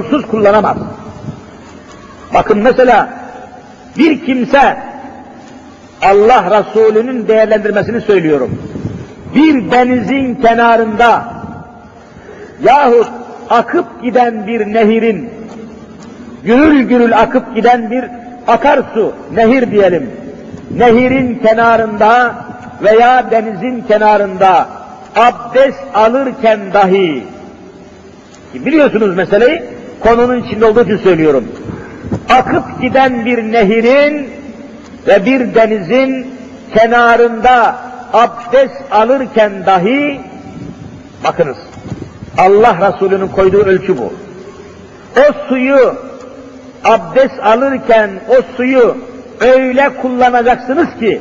sorumsuz kullanamaz. Bakın mesela bir kimse Allah Resulü'nün değerlendirmesini söylüyorum. Bir denizin kenarında yahut akıp giden bir nehirin gürül gürül akıp giden bir akarsu, nehir diyelim. Nehirin kenarında veya denizin kenarında abdest alırken dahi biliyorsunuz meseleyi konunun içinde olduğu için söylüyorum. Akıp giden bir nehirin ve bir denizin kenarında abdest alırken dahi bakınız Allah Resulü'nün koyduğu ölçü bu. O suyu abdest alırken o suyu öyle kullanacaksınız ki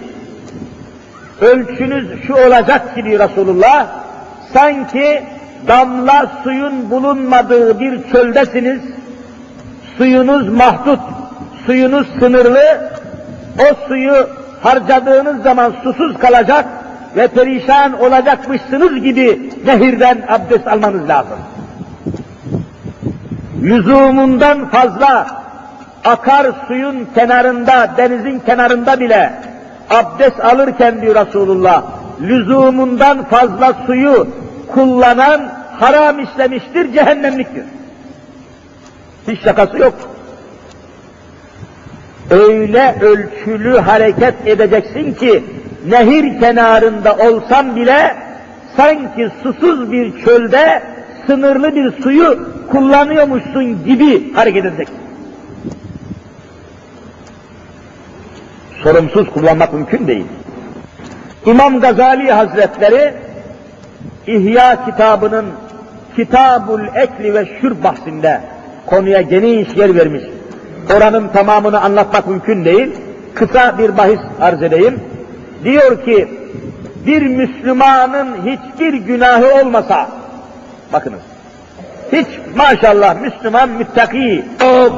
ölçünüz şu olacak ki diyor Resulullah sanki damla suyun bulunmadığı bir çöldesiniz suyunuz mahdut suyunuz sınırlı o suyu harcadığınız zaman susuz kalacak ve perişan olacakmışsınız gibi nehirden abdest almanız lazım. Lüzumundan fazla akar suyun kenarında, denizin kenarında bile abdest alırken diyor Resulullah, lüzumundan fazla suyu kullanan haram işlemiştir, cehennemliktir. Hiç şakası yok. Öyle ölçülü hareket edeceksin ki, nehir kenarında olsan bile, sanki susuz bir çölde sınırlı bir suyu kullanıyormuşsun gibi hareket edeceksin. sorumsuz kullanmak mümkün değil. İmam Gazali Hazretleri İhya kitabının Kitabul Ekli ve Şür bahsinde konuya geniş yer vermiş. Oranın tamamını anlatmak mümkün değil. Kısa bir bahis arz edeyim. Diyor ki bir Müslümanın hiçbir günahı olmasa bakınız hiç maşallah Müslüman müttaki, o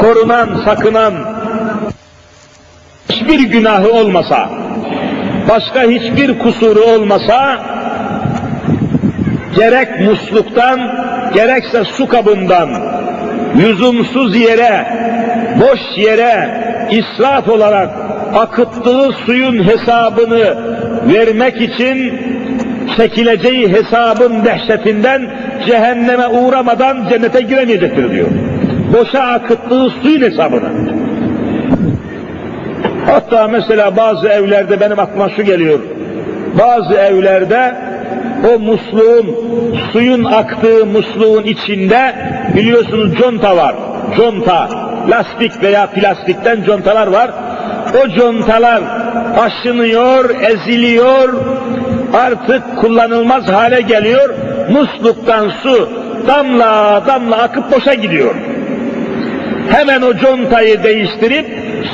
korunan, sakınan, hiçbir günahı olmasa, başka hiçbir kusuru olmasa, gerek musluktan, gerekse su kabından, lüzumsuz yere, boş yere, israf olarak akıttığı suyun hesabını vermek için çekileceği hesabın dehşetinden cehenneme uğramadan cennete giremeyecektir diyor. Boşa akıttığı suyun hesabını. Hatta mesela bazı evlerde benim aklıma şu geliyor. Bazı evlerde o musluğun, suyun aktığı musluğun içinde biliyorsunuz conta var. Conta, lastik veya plastikten contalar var. O contalar aşınıyor, eziliyor, artık kullanılmaz hale geliyor. Musluktan su damla damla akıp boşa gidiyor. Hemen o contayı değiştirip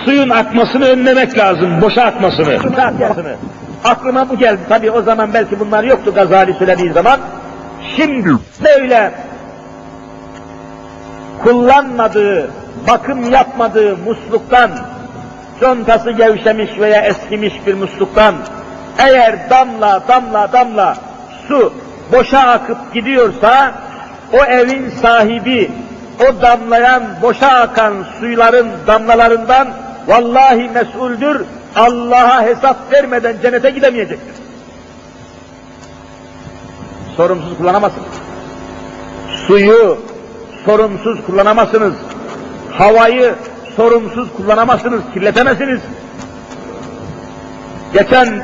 suyun akmasını önlemek lazım, boşa akmasını. Aklıma bu geldi. Tabii o zaman belki bunlar yoktu Gazali söylediği zaman. Şimdi böyle kullanmadığı, bakım yapmadığı musluktan, contası gevşemiş veya eskimiş bir musluktan eğer damla damla damla su boşa akıp gidiyorsa o evin sahibi o damlayan, boşa akan suyların damlalarından vallahi mesuldür, Allah'a hesap vermeden cennete gidemeyecektir. Sorumsuz kullanamazsınız. Suyu sorumsuz kullanamazsınız. Havayı sorumsuz kullanamazsınız, kirletemezsiniz. Geçen